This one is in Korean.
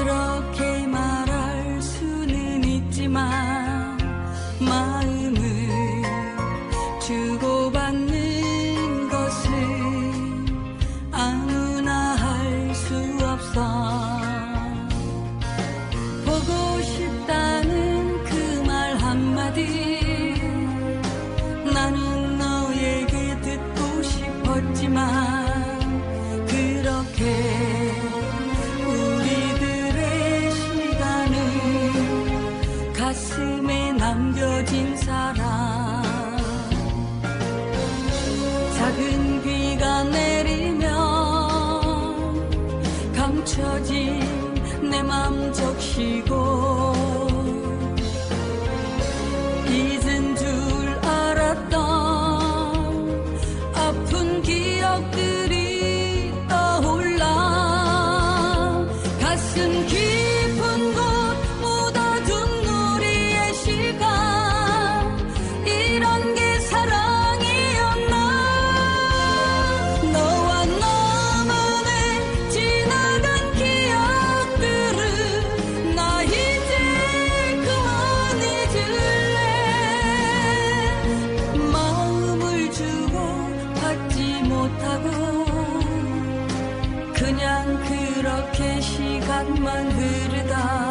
그렇게 말할 수는 있지만 마음을 주고받는 맘 적시고 잊은 줄 알았던 아픈 기억들이 떠올라. 가슴 깊 Katman hırdan.